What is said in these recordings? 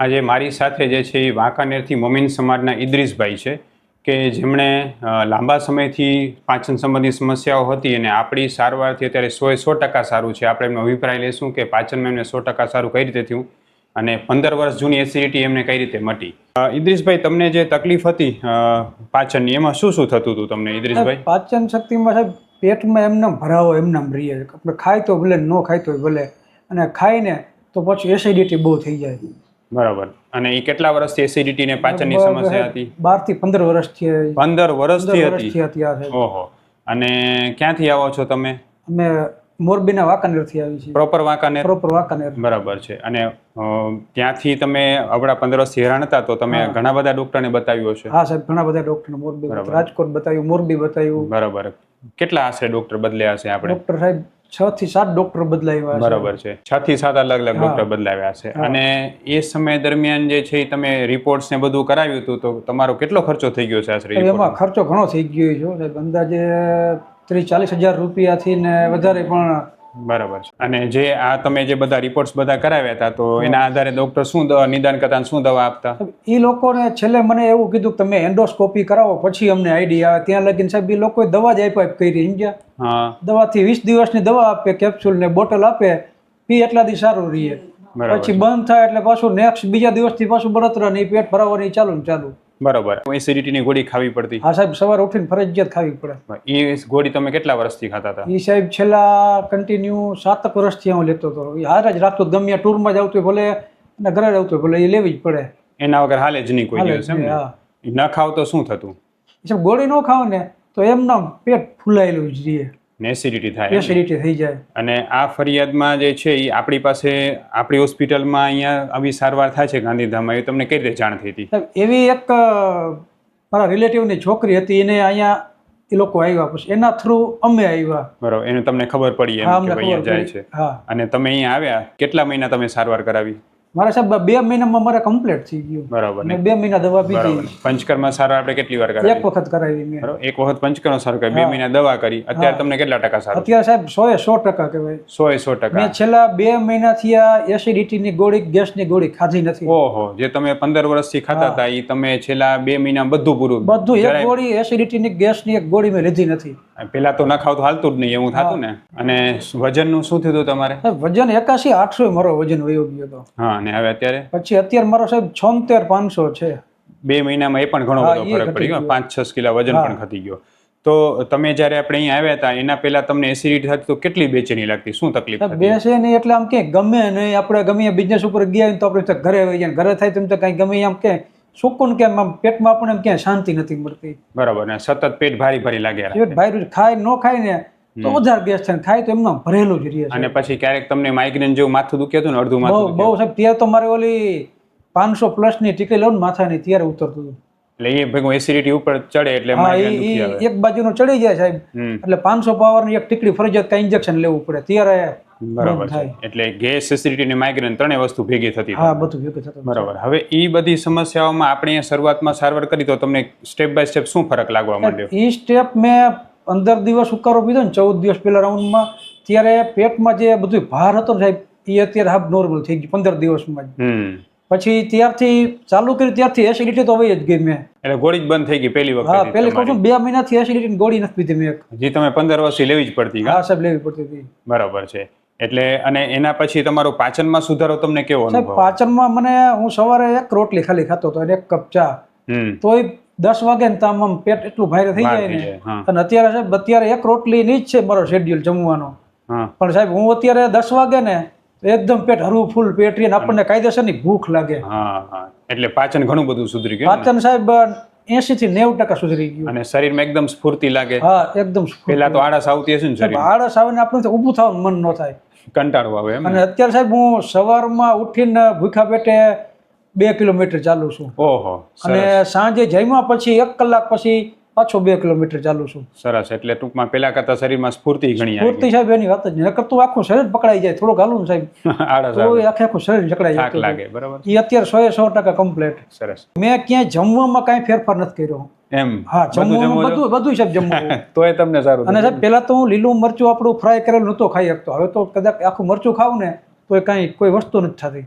આજે મારી સાથે જે છે એ વાંકાનેરથી મોમિન સમાજના ઇદ્રીસભાઈ છે કે જેમણે લાંબા સમયથી પાચન સંબંધી સમસ્યાઓ હતી અને આપણી સારવારથી અત્યારે સોએ સો ટકા સારું છે. આપણે એમનો અભિપ્રાય લઈશું કે પાચનમાં એમને સો ટકા સારું કઈ રીતે થયું અને પંદર વર્ષ જૂની એસિડિટી એમને કઈ રીતે મટી. અ, તમને જે તકલીફ હતી પાચનની એમાં શું શું થતું હતું તમને ઇદ્રીસભાઈ? પાચન શક્તિમાં સાહેબ પેટમાં એમને ભરાવો એમને રહીએ આપણે ખાય તો ભલે ન ખાય તો ભલે. અને ખાઈને તો પછી એસિડિટી બહુ થઈ જાય. બરાબર. અને એ કેટલા વર્ષથી એસિડિટી ને પાચનની સમસ્યા હતી? બારથી પંદર વર્ષથી પંદર વર્ષથી પંદર હતી? ઓહો. અને ક્યાંથી આવો છો તમે? અમે મોરબીના વાંકાનેરથી આવી છીએ. પ્રોપર વાંકાનેર? પ્રોપર વાંકાનેર. બરાબર છે. અને ત્યાંથી તમે આપણા પંદર વર્ષથી હેરાન હતા તો તમે ઘણા બધા ડોક્ટરને બતાવ્યું હશે? હા સાહેબ ઘણા બધા ડોક્ટર મોરબી. રાજકોટ બતાવ્યું મોરબી બતાવ્યું બરાબર. કેટલા હશે ડોક્ટર બદલ્યા હશે આપણે? ડોક્ટર સાહેબ છ થી સાત ડોક્ટર બદલાવ્યા બરાબર છે. છ થી સાત અલગ અલગ ડોક્ટર બદલાવ્યા છે. અને એ સમય દરમિયાન જે છે એ તમે રિપોર્ટ્સ ને બધું કરાવ્યું હતું તો તમારો કેટલો ખર્ચો થઈ ગયો છે આશરે એમાં ખર્ચો ઘણો થઈ ગયો છે. અંદાજે ત્રીસ ચાલીસ હજાર રૂપિયાથી ને વધારે પણ બરાબર છે. અને જે આ તમે જે બધા રિપોર્ટ્સ બધા કરાવ્યા હતા તો એના આધારે ડોક્ટર શું નિદાન કરતા શું દવા આપતા? એ લોકોને છેલ્લે મને એવું કીધું કે તમે એન્ડોસ્કોપી કરાવો પછી અમને આઈડિયા આવે. ત્યાં લગીને સાહેબ એ લોકોએ દવા જ આપ્યા કરી સમજ્યા? હા. દવાથી વીસ દિવસની દવા આપે કેપ્સ્યુલ ને બોટલ આપે પી એટલા દી સારું રહીએ પછી બંધ થાય એટલે પાછું નેક્સ્ટ બીજા દિવસથી પાછું બળતરા નહીં પેટ ભરાવાની ચાલુ ને ચાલુ. બરાબર. એસિડિટીની ગોળી ખાવી પડતી. હા સાહેબ સવારે ઉઠીને ફરજિયાત ખાવી પડે. એ ગોળી તમે કેટલા વર્ષથી ખાતા હતા? એ સાહેબ છેલ્લા કન્ટિન્યુ સાતક વર્ષથી હું લેતો હતો. એ હાર જ રાખતો. ગમે ટૂરમાં જ આવતો ભલે અને ઘરે જ આવતો ભલે એ લેવી જ પડે. એના વગર હાલે જ નહીં કોઈ દિવસ એમ ન? ખાવ તો શું થતું? સાહેબ ગોળી ન ખાવ ને તો એમના પેટ ફૂલાયેલું જ રહીએ ને એસિડિટી થાય એસિડિટી થઈ જાય. અને આ ફરિયાદમાં જે છે એ આપણી પાસે આપણી હોસ્પિટલમાં અહીંયા આવી સારવાર થાય છે ગાંધીધામમાં એ તમને કઈ રીતે જાણ થઈ હતી? એવી એક મારા રિલેટિવની છોકરી હતી એને અહીંયા એ લોકો આવ્યા પછી એના થ્રુ અમે આવ્યા. બરાબર એને તમને ખબર પડી એમ કે અહીંયા જાય છે. અને તમે અહીંયા આવ્યા કેટલા મહિના તમે સારવાર કરાવી? મારા સાહેબ બે મહિનામાં મારા કમ્પ્લીટ થઈ ગયું. બરાબર. ને બે મહિના દવા પી બીજી પંચકર્મ સારવાર આપણે કેટલી વાર એક વખત કરાવી મેં. એક વખત પંચકર્મ સારવાર કરી બે મહિના દવા કરી. અત્યારે તમને કેટલા ટકા સારું? અત્યારે સાહેબ સો એ સો ટકા કહેવાય. સો એ સો ટકા. મેં છેલ્લા બે મહિનાથી આ એસિડિટીની ગોળી ગેસની ગોળી ખાધી નથી. ઓહો જે તમે પંદર વર્ષથી ખાતા હતા એ તમે છેલ્લા બે મહિના બધું પૂરું બધું એક ગોળી એસિડિટી ની ગેસની એક ગોળી મેં લીધી નથી. પેલા તો ના ખાવ તો હાલતું જ નહીં એવું થતું ને? અને વજનનું શું થયું તમારે? વજન એકાસી આઠસો મારો વજન વયો ગયો હતો. હા અને હવે અત્યારે? પછી અત્યારે મારો સાહેબ છોતેર પાંચસો છે. બે મહિનામાં એ પણ ઘણો બધો ફરક પડી ગયો. પાંચ છ કિલો વજન પણ ઘટી ગયો. તો તમે જ્યારે આપણે અહીંયા આવ્યા હતા એના પહેલા તમને એસિડિટી થતી તો કેટલી બેચેની લાગતી? શું તકલીફ બેસે નહીં એટલે આમ કે ગમે નહીં. આપણે ગમે બિઝનેસ ઉપર ગયા તો આપણે ઘરે આવી જાય ઘરે થાય તો કાંઈ ગમે. આમ કે સુકૂન કે પેટમાં આપણને ક્યાંય શાંતિ નથી મળતી. બરાબર. ને સતત પેટ ભારી ભારી લાગ્યા રાખે. પેટ ભારી ખાય ન ખાય ને તો વધારે ગેસ થાય તો એમનો ભરેલું જ રહે અને પછી ક્યારેક તમને માઇગ્રેન જેવું માથું દુખ્યું હતું ને અડધું માથું બહુ સાહેબ ત્યારે તો મારે ઓલી પાંચસો પ્લસની ટીકી લઉં ને માથાની ત્યારે ઉતરતું હતું. એટલે એ ભેગું એસિડિટી ઉપર ચડે એટલે એક બાજુ નો એક બાજુનો ચડી જાય સાહેબ. એટલે પાંચસો પાવરની એક ટીકડી ફરજિયાત કાંઈ ઇન્જેક્શન લેવું પડે ત્યારે બરાબર છે. એટલે ગેસ એસિડિટી ને માઇગ્રેન ત્રણેય વસ્તુ ભેગી થતી હા બધું ભેગું થતું. બરાબર. હવે એ બધી સમસ્યાઓમાં આપણે શરૂઆતમાં સારવાર કરી તો તમને સ્ટેપ બાય સ્ટેપ શું ફરક લાગવા માંડ્યો? એ સ્ટેપ મેં પંદર દિવસ ઉકારો પીધો ને ચૌદ દિવસ પહેલાં રાઉન્ડમાં ત્યારે પેટમાં જે બધું ભાર હતો ને સાહેબ એ અત્યારે હાફ નોર્મલ થઈ ગયું પંદર દિવસમાં જ. પછી ત્યારથી ચાલુ કરી ત્યારથી એસિડિટી તો હોય જ ગઈ મેં. એટલે ગોળી જ બંધ થઈ ગઈ પહેલી હા વખત પેલી કહું છું બે મહિનાથી એસિડિટી ગોળી નથી પીધી મેં જી તમે પંદર વર્ષથી લેવી જ પડતી હા સાહેબ લેવી પડતી હતી. બરાબર છે. એટલે અને એના પછી તમારો પાચનમાં સુધારો તમને કેવો અનુભવ? પાચનમાં મને હું સવારે એક રોટલી ખાલી ખાતો હતો અને એક કપ ચા. તોય દસ વાગે ને તો આમ આમ પેટ એટલું ભારે થઈ જાય ને. અને અત્યારે સાહેબ અત્યારે એક રોટલી ની જ છે મારો શેડ્યુલ જમવાનો. પણ સાહેબ હું અત્યારે દસ વાગે ને એકદમ પેટ હરવું ફૂલ પેટ આપણને કાયદેસર આપણને કાયદેસરની ભૂખ લાગે. એટલે પાચન ઘણું બધું સુધરી ગયું પાચન સાહેબ એસી થી નેવું ટકા સુધરી ગયું. અને શરીરમાં એકદમ સ્ફૂર્તિ લાગે? હા એકદમ. પેલા તો આળસ આવતી હશે ને આળસ આવે ને આપણે ઉભું ઊભું થવાનું મન ન થાય. કંટાળો આવે અને અત્યારે સાહેબ હું સવારમાં ઉઠીને ભૂખા પેટે બે કિલોમીટર ચાલું છું. ઓહો અને સાંજે જમ્યા પછી એક કલાક પછી પાછો બે કિલોમીટર ચાલું છું. સરસ એટલે ટૂંકમાં પેલા કરતા શરીરમાં સ્ફૂર્તિ ઘણી સ્ફૂર્તિ સાહેબ એની વાત જ નહીં. નકર તો આખું શરીર પકડાઈ જાય થોડુંક હાલું સાહેબ. તો આખે આખું શરીર જકડાઈ જાય લાગે બરાબર. એ અત્યારે સો એ સો ટકા કમ્પ્લીટ સરસ. મેં ક્યાંય જમવામાં કાંઈ ફેરફાર નથી કર્યો. એમ? હા બધું જમવામાં બધું બધું સાહેબ જમવું તોય તમને સારું અને સાહેબ પહેલા તો હું લીલું મરચું આપણું ફ્રાય કરેલું નહોતો ખાઈ શકતો. હવે તો કદાચ આખું મરચું ખાવું ને તો એ કાંઈ કોઈ વસ્તુ નથી થતી.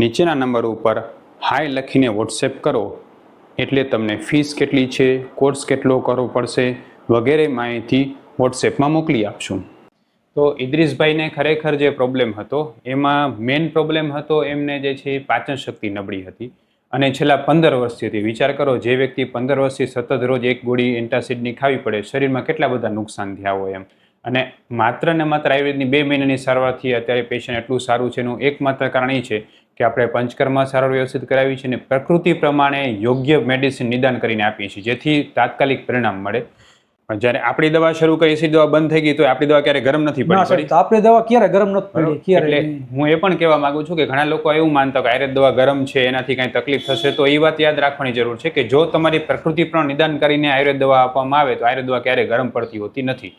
નીચેના નંબર ઉપર હાય લખીને વોટ્સએપ કરો. એટલે તમને ફીસ કેટલી છે કોર્સ કેટલો કરવો પડશે વગેરે માહિતી વોટ્સએપમાં મોકલી આપશું. તો ઇદ્રીશભાઈને ખરેખર જે પ્રોબ્લેમ હતો, એમાં મેઇન પ્રોબ્લેમ હતો એમને જે છે પાચન શક્તિ નબળી હતી. અને છેલ્લા પંદર વર્ષથી હતી વિચાર કરો, જે વ્યક્તિ પંદર વર્ષથી સતત રોજ એક ગોળી એન્ટાસિડની ખાવી પડે, શરીરમાં કેટલા બધા નુકસાન થયા હોય એમ. અને માત્ર ને માત્ર આયુર્વેદની બે મહિનાની સારવારથી અત્યારે પેશન્ટ એટલું સારું છે, એનું એકમાત્ર કારણ એ છે કે આપણે પંચકર્મ સારવાર વ્યવસ્થિત કરાવી છે અને પ્રકૃતિ પ્રમાણે યોગ્ય મેડિસિન નિદાન કરીને આપીએ છીએ જેથી તાત્કાલિક પરિણામ મળે. પણ જ્યારે આપણી દવા શરૂ કરી એસી દવા બંધ થઈ ગઈ તો આપણી દવા ક્યારે ગરમ નથી પડી આપણે દવા ક્યારે ગરમ નથી પડી? એટલે હું એ પણ કહેવા માંગુ છું કે ઘણા લોકો એવું માનતા કે આયુર્વેદ દવા ગરમ છે એનાથી કાંઈ તકલીફ થશે તો એ વાત યાદ રાખવાની જરૂર છે કે જો તમારી પ્રકૃતિ પણ નિદાન કરીને આયુર્વેદ દવા આપવામાં આવે તો આયુર્વેદ દવા ક્યારે ગરમ પડતી હોતી નથી.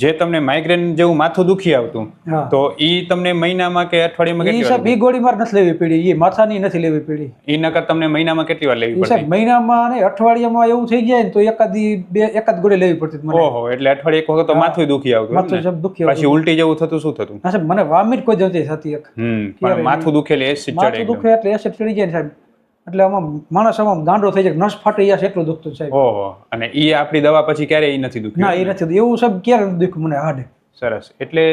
જે તમને માઇગ્રેન જેવું માથું દુખી આવતું તો ઈ તમને મહિનામાં કે અઠવાડિયામાં કેટલી વાર એ ગોળી માર નથી લેવી પડી એ માથાની નથી લેવી પડી. ઈ નકર તમને મહિનામાં કેટલી વાર લેવી પડતી? મહિનામાં અને અઠવાડિયામાં એવું થઈ જાય ને તો એકાદી બે એકાદ ગોળી લેવી પડતી મને. ઓહો એટલે અઠવાડિયે એક વખત તો માથું દુખી આવતું માથું સબ દુખી આવતું પછી ઉલટી જેવું થતું શું થતું? ના સાહેબ મને વામિટ કોઈ જતી થતી એક. હમ પણ માથું દુખેલી એસિડ ચડે માથું દુખે એટલે એસિડ ચડી જાય સાહેબ. એટલે આમાં માણસ આમાં ગાંડો થઈ જાય નસ ફાટી જશે છે એટલું દુખતું સાહેબ. ઓહો અને એ આપણી દવા પછી ક્યારેય એ નથી ના એ નથી એવું સાહેબ ક્યારે દુખ દુખ્યું મને હાડે. સરસ. એટલે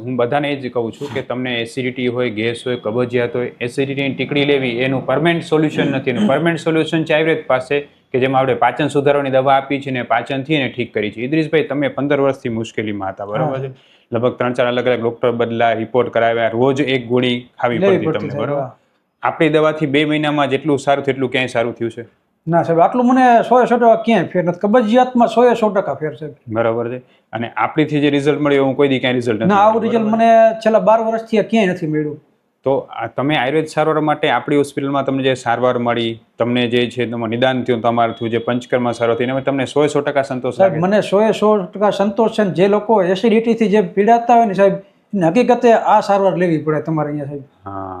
હું બધાને એ જ કહું છું કે તમને એસિડિટી હોય ગેસ હોય કબજિયાત હોય એસિડિટીની ટીકડી લેવી એનું પરમેન્ટ સોલ્યુશન નથી. એનું પરમેન્ટ સોલ્યુશન છે આયુર્વેદ પાસે કે જેમાં આપણે પાચન સુધારવાની દવા આપી છે ને પાચનથી એને ઠીક કરી છે. ઇદ્રીશભાઈ તમે પંદર વર્ષથી મુશ્કેલીમાં હતા બરાબર છે? લગભગ ત્રણ ચાર અલગ અલગ ડોક્ટર બદલા રિપોર્ટ કરાવ્યા રોજ એક ગોળી ખાવી પડતી તમને બરાબર. આપણી દવાથી બે મહિનામાં જેટલું સારું થયું એટલું ક્યાંય સારું થયું છે? ના સાહેબ આટલું મને સો સો ટકા ક્યાંય ફેર નથી. કબજિયાતમાં સો સો ટકા ફેર છે. બરાબર છે. અને આપણીથી જે રિઝલ્ટ મળ્યું હું કોઈ દી ક્યાંય રિઝલ્ટ ના આવું રિઝલ્ટ મને છેલ્લા બાર વર્ષથી ક્યાંય નથી મળ્યું. તો આ તમે આયુર્વેદ સારવાર માટે આપણી હોસ્પિટલમાં તમને જે સારવાર મળી તમને જે છે તમારું નિદાન થયું તમારું થયું જે પંચકર્મા સારવાર થઈ એમાં તમને સો સો ટકા સંતોષ સાહેબ મને સો સો ટકા સંતોષ છે જે લોકો એસિડિટીથી જે પીડાતા હોય ને સાહેબ હકીકતે આ સારવાર લેવી પડે તમારે અહીંયા સાહેબ. હા.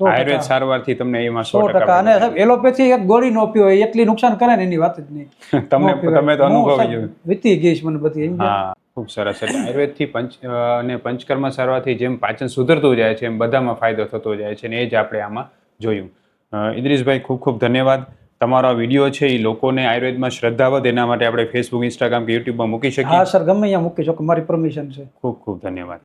આયુર્વેદ સારવારથી તમને એમાં સો ટકા અને સાહેબ એલોપેથી એક ગોળી નો પીવો હોય એટલી નુકસાન કરે ને એની વાત જ નહીં. તમને તમે તો અનુભવી જોયું વીતી ગઈ મને બધી હા ખૂબ સરસ. એટલે આયુર્વેદથી પંચ અને પંચકર્મ સારવારથી જેમ પાચન સુધરતું જાય છે એમ બધામાં ફાયદો થતો જાય છે ને એ જ આપણે આમાં જોયું. અ, ઇદ્રીસભાઈ ખૂબ ખૂબ ધન્યવાદ. તમારો વીડિયો છે એ લોકોને આયુર્વેદમાં શ્રદ્ધા વધે એના માટે આપણે ફેસબુક ઇન્સ્ટાગ્રામ કે યુટ્યુબમાં મૂકી શકીએ. હા સર ગમે અહીંયા મૂકી શકો મારી પરમિશન છે. ખૂબ ખૂબ ધન્યવાદ.